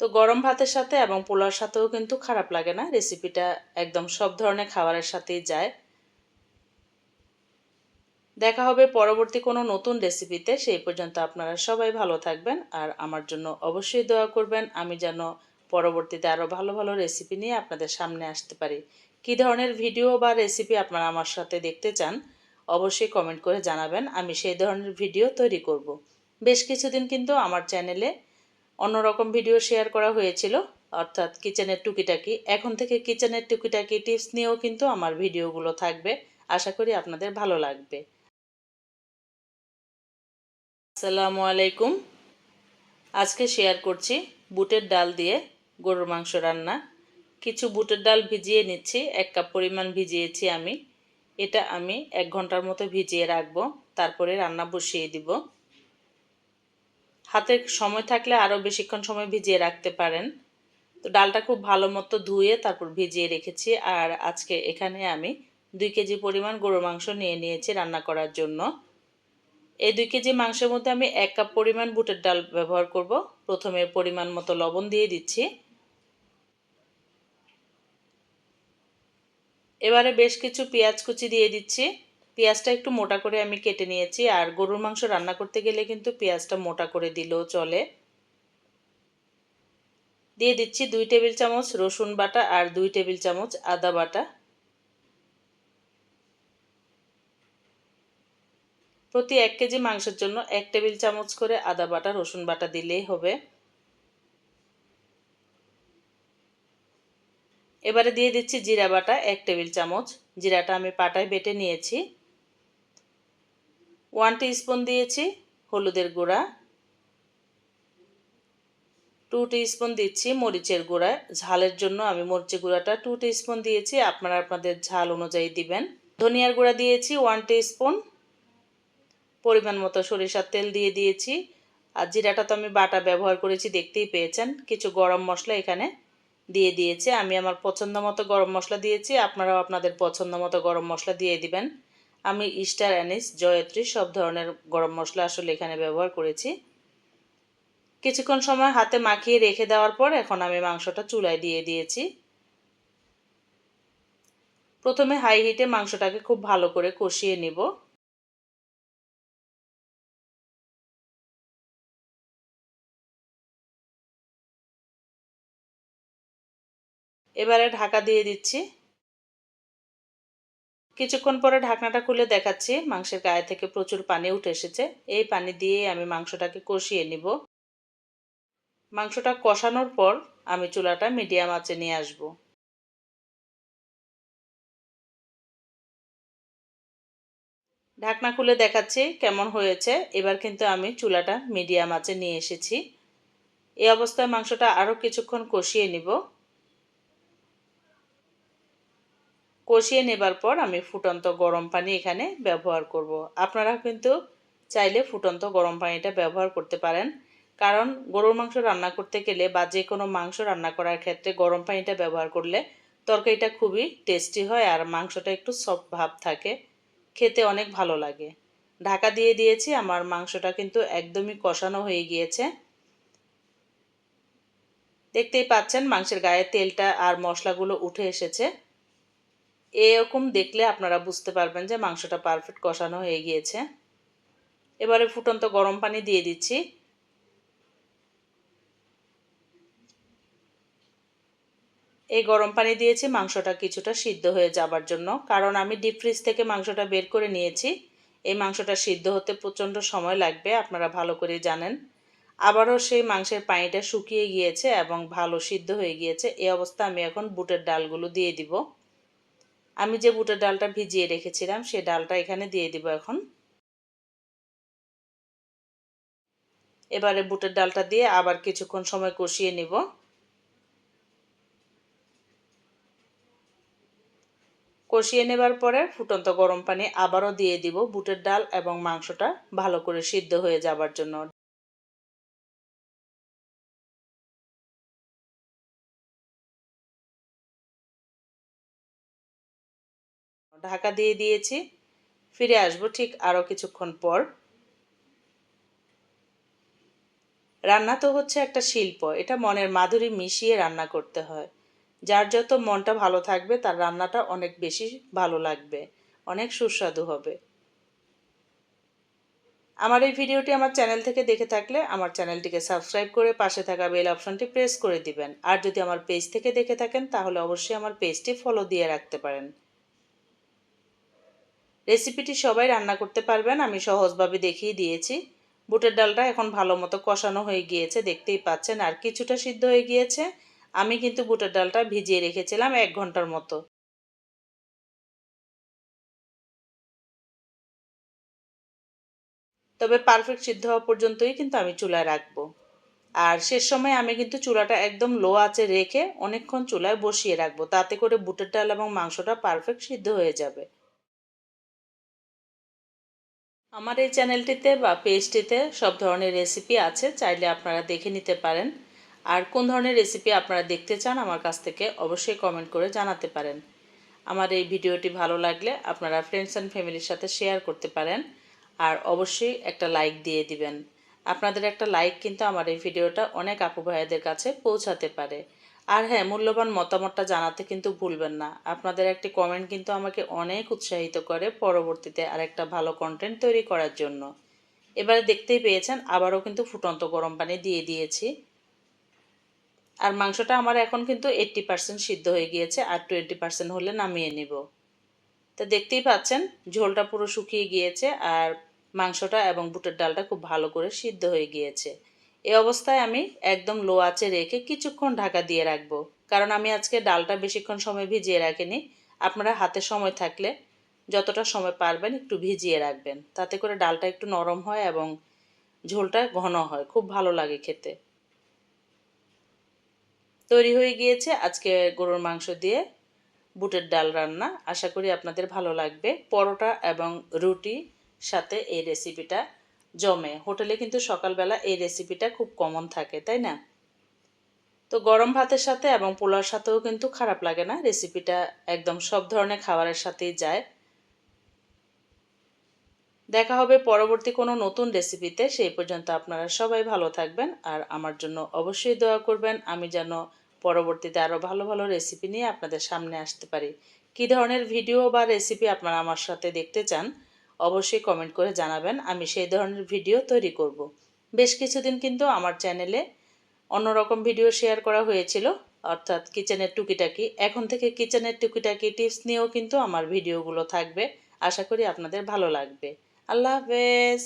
তো গরম ভাতের সাথে এবং পোলার সাথেও কিন্তু খারাপ লাগে না। রেসিপিটা একদম সব ধরনের খাবারের সাথেই যায়। দেখা হবে পরবর্তী কোনো নতুন রেসিপিতে সেই পর্যন্ত আপনারা সবাই ভালো থাকবেন আর আমার জন্য অবশ্যই দোয়া করবেন, আমি যেন পরবর্তীতে আরও ভালো ভালো রেসিপি নিয়ে আপনাদের সামনে আসতে পারি। কী ধরনের ভিডিও বা রেসিপি আপনারা আমার সাথে দেখতে চান, অবশ্যই কমেন্ট করে জানাবেন। আমি সেই ধরনের ভিডিও তৈরি করব। বেশ কিছুদিন কিন্তু আমার চ্যানেলে অন্যরকম ভিডিও শেয়ার করা হয়েছিল, অর্থাৎ কিচেনের টুকিটাকি। এখন থেকে কিচেনের টুকিটাকি টিপস নিয়েও কিন্তু আমার ভিডিওগুলো থাকবে। আশা করি আপনাদের ভালো লাগবে। আসসালামু আলাইকুম। আজকে শেয়ার করছি বুটের ডাল দিয়ে গরুর মাংস রান্না। কিছু বুটের ডাল ভিজিয়ে নিচ্ছি, এক কাপ পরিমাণ ভিজিয়েছি আমি। এটা আমি এক ঘণ্টার মতো ভিজিয়ে রাখব, তারপরে রান্না বসিয়ে দিব। হাতে সময় থাকলে আরও বেশিক্ষণ সময় ভিজিয়ে রাখতে পারেন। তো ডালটা খুব ভালো মতো ধুয়ে তারপর ভিজিয়ে রেখেছি। আর আজকে এখানে আমি দুই কেজি পরিমাণ গরুর মাংস নিয়ে নিয়েছি রান্না করার জন্য। এই দুই কেজি মাংসের মধ্যে আমি এক কাপ পরিমাণ বুটের ডাল ব্যবহার করব। প্রথমে পরিমাণ মতো লবণ দিয়ে দিচ্ছি। এবারে বেশ কিছু পেঁয়াজ কুচি দিয়ে দিচ্ছি। পেঁয়াজটা একটু মোটা করে আমি কেটে নিয়েছি, আর গরুর মাংস রান্না করতে গেলে কিন্তু পেঁয়াজটা মোটা করে দিলেও চলে। দিয়ে দিচ্ছি দুই টেবিল চামচ রসুন বাটা আর দুই টেবিল চামচ আদা বাটা। প্রতি এক কেজি মাংসের জন্য এক টেবিল চামচ করে আদা বাটা, রসুন বাটা দিলেই হবে। এবারে দিয়ে দিচ্ছি জিরা বাটা এক টেবিল চামচ। জিরাটা আমি পাটায় বেটে নিয়েছি। ওয়ান স্পুন দিয়েছি, হলুদের গুঁড়া। টু স্পুন দিচ্ছি মরিচের গুঁড়া। ঝালের জন্য আমি মরিচের গুঁড়াটা টু স্পুন দিয়েছি, আপনারা আপনাদের ঝাল অনুযায়ী দিবেন। ধনিয়ার গুঁড়া দিয়েছি ওয়ান স্পুন পরিমাণ মতো সরিষার তেল দিয়ে দিয়েছি। আর জিরাটা তো আমি বাটা ব্যবহার করেছি, দেখতেই পেয়েছেন। কিছু গরম মশলা এখানে দিয়ে দিয়েছে। আমি আমার পছন্দ মতো গরম মশলা দিয়েছি, আপনারাও আপনাদের পছন্দ মতো গরম মশলা দিয়ে দিবেন। আমি ইস্টার অ্যানিস, জয়ত্রী, সব ধরনের গরম মশলা আসলে এখানে ব্যবহার করেছি। কিছুক্ষণ সময় হাতে মাখিয়ে রেখে দেওয়ার পর এখন আমি মাংসটা চুলায় দিয়ে দিয়েছি। প্রথমে হাই হিটে মাংসটাকে খুব ভালো করে কষিয়ে নিব। এবারে ঢাকা দিয়ে দিচ্ছি। কিছুক্ষণ পরে ঢাকনাটা খুলে দেখাচ্ছি। মাংসের গায়ে থেকে প্রচুর পানি উঠে এসেছে। এই পানি দিয়ে আমি মাংসটাকে কষিয়ে নিব। মাংসটা কষানোর পর আমি চুলাটা মিডিয়াম আঁচে নিয়ে আসব। ঢাকনা খুলে দেখাচ্ছি কেমন হয়েছে। এবার কিন্তু আমি চুলাটা মিডিয়াম আঁচে নিয়ে এসেছি। এই অবস্থায় মাংসটা আরও কিছুক্ষণ কষিয়ে নিব। কষিয়ে নেবার পর আমি ফুটন্ত গরম পানি এখানে ব্যবহার করব। আপনারা কিন্তু চাইলে ফুটন্ত গরম পানিটা ব্যবহার করতে পারেন। কারণ গরুর মাংস রান্না করতে গেলে বা যে কোনো মাংস রান্না করার ক্ষেত্রে গরম পানিটা ব্যবহার করলে তরকারিটা খুবই টেস্টি হয় আর মাংসটা একটু সফট ভাব থাকে। খেতে অনেক ভালো লাগে। ঢাকা দিয়ে দিয়েছি, আমার মাংসটা কিন্তু একদমই কষানো হয়ে গিয়েছে। দেখতেই পাচ্ছেন মাংসের গায়ে তেলটা আর মশলাগুলো উঠে এসেছে। এরকম দেখলে আপনারা বুঝতে পারবেন যে মাংসটা পারফেক্ট কষানো হয়ে গিয়েছে। এবারে ফুটন্ত গরম পানি দিয়ে দিচ্ছি। এই গরম পানি দিয়েছি, মাংসটা কিছুটা সিদ্ধ হয়ে যাবার জন্য। কারণ আমি ডিপ ফ্রিজ থেকে মাংসটা বের করে নিয়েছি। এই মাংসটা সিদ্ধ হতে প্রচণ্ড সময় লাগবে, আপনারা ভালো করে জানেন। আবারও সেই মাংসের পানিটা শুকিয়ে গিয়েছে এবং ভালো সিদ্ধ হয়ে গিয়েছে। এই অবস্থা আমি এখন বুটের ডালগুলো দিয়ে দিব। আমি যে বুটের ডালটা ভিজিয়ে রেখেছিলাম, সে ডালটা এখানে দিয়ে দিব এখন। এবারে বুটের ডালটা দিয়ে আবার কিছুক্ষণ সময় কষিয়ে নিব। কষিয়ে নেবার পরে ফুটন্ত গরম পানি আবারও দিয়ে দিব বুটের ডাল এবং মাংসটা ভালো করে সিদ্ধ হয়ে যাবার জন্য। ঢাকা দিয়ে দিয়েছি। ফিরে আসব ঠিক আরও কিছুক্ষণ পর। রান্না তো হচ্ছে একটা শিল্প, এটা মনের মাধুরী মিশিয়ে রান্না করতে হয়। যার যত মনটা ভালো থাকবে, তার রান্নাটা অনেক বেশি ভালো লাগবে, অনেক সুস্বাদু হবে। আমার এই ভিডিওটি আমার চ্যানেল থেকে দেখে থাকলে আমার চ্যানেলটিকে সাবস্ক্রাইব করে পাশে থাকা বেল অপশনটি প্রেস করে দিবেন। আর যদি আমার পেজ থেকে দেখে থাকেন, তাহলে অবশ্যই আমার পেজটি ফলো দিয়ে রাখতে পারেন। রেসিপিটি সবাই রান্না করতে পারবেন, আমি সহজভাবে দেখিয়ে দিয়েছি। বুটের ডালটা এখন ভালো মতো কষানো হয়ে গিয়েছে, দেখতেই পাচ্ছেন, আর কিছুটা সিদ্ধ হয়ে গিয়েছে। আমি কিন্তু বুটের ডালটা ভিজিয়ে রেখেছিলাম এক ঘণ্টার মতো। তবে পারফেক্ট সিদ্ধ হওয়া পর্যন্তই কিন্তু আমি চুলায় রাখব। আর শেষ সময় আমি কিন্তু চুলাটা একদম লো আঁচে রেখে অনেকক্ষণ চুলায় বসিয়ে রাখব, তাতে করে বুটের ডাল এবং মাংসটা পারফেক্ট সিদ্ধ হয়ে যাবে। আমার এই চ্যানেলটিতে বা পেজটিতে সব ধরনের রেসিপি আছে, চাইলে আপনারা দেখে নিতে পারেন। আর কোন ধরনের রেসিপি আপনারা দেখতে চান, আমার কাছ থেকে অবশ্যই কমেন্ট করে জানাতে পারেন। আমার এই ভিডিওটি ভালো লাগলে আপনারা ফ্রেন্ডস অ্যান্ড ফ্যামিলির সাথে শেয়ার করতে পারেন। আর অবশ্যই একটা লাইক দিয়ে দিবেন। আপনাদের একটা লাইক কিন্তু আমার এই ভিডিওটা অনেক আপু ভাইয়াদের কাছে পৌঁছাতে পারে। আর হ্যাঁ মূল্যবান মতামতটা জানাতে কিন্তু ভুলবেন না। আপনাদের একটি কমেন্ট কিন্তু আমাকে অনেক উৎসাহিত করে পরবর্তীতে আর একটা ভালো কন্টেন্ট তৈরি করার জন্য। এবারে দেখতেই পেয়েছেন, আবারও কিন্তু ফুটন্ত গরম পানি দিয়ে দিয়েছি। আর মাংসটা আমার এখন কিন্তু এইট্টি পার্সেন্ট সিদ্ধ হয়ে গিয়েছে, আর টোয়েন্টি পার্সেন্ট হলে নামিয়ে নিব। তো দেখতেই পাচ্ছেন, ঝোলটা পুরো শুকিয়ে গিয়েছে, আর মাংসটা এবং বুটের ডালটা খুব ভালো করে সিদ্ধ হয়ে গিয়েছে। এই অবস্থায় আমি একদম লো আঁচে রেখে কিছুক্ষণ ঢাকা দিয়ে রাখব। কারণ আমি আজকে ডালটা বেশিক্ষণ সময় ভিজিয়ে রাখিনি। আপনারা হাতে সময় থাকলে যতটা সময় পারবেন একটু ভিজিয়ে রাখবেন। তাতে করে ডালটা একটু নরম হয় এবং ঝোলটা ঘন হয়। খুব ভালো লাগে খেতে। তৈরি হয়ে গিয়েছে আজকে গরুর মাংস দিয়ে বুটের ডাল রান্না। আশা করি আপনাদের ভালো লাগবে। পরোটা এবং রুটি সাথে এই রেসিপিটা জমে। হোটেলে কিন্তু সকালবেলা এই রেসিপিটা খুব কমন থাকে, তাই না? তো গরম ভাতের সাথে এবং পোলার সাথেও কিন্তু খারাপ লাগে না? রেসিপিটা একদম সব ধরনের খাবারের সাথেই যায়। দেখা হবে পরবর্তী কোনো নতুন রেসিপিতে সেই পর্যন্ত আপনারা সবাই ভালো থাকবেন আর আমার জন্য অবশ্যই দোয়া করবেন, আমি যেন পরবর্তীতে আরও ভালো ভালো রেসিপি নিয়ে আপনাদের সামনে আসতে পারি। কী ধরনের ভিডিও বা রেসিপি আপনারা আমার সাথে দেখতে চান অবশ্যই কমেন্ট করে জানাবেন। আমি সেই ধরনের ভিডিও তৈরি করব। বেশ কিছুদিন কিন্তু আমার চ্যানেলে অন্যরকম ভিডিও শেয়ার করা হয়েছিল। অর্থাৎ কিচেনের টুকিটাকি। এখন থেকে কিচেনের টুকিটাকি টিপস নিয়েও কিন্তু আমার ভিডিওগুলো থাকবে। আশা করি আপনাদের ভালো লাগবে। আল্লাহ হাফেজ।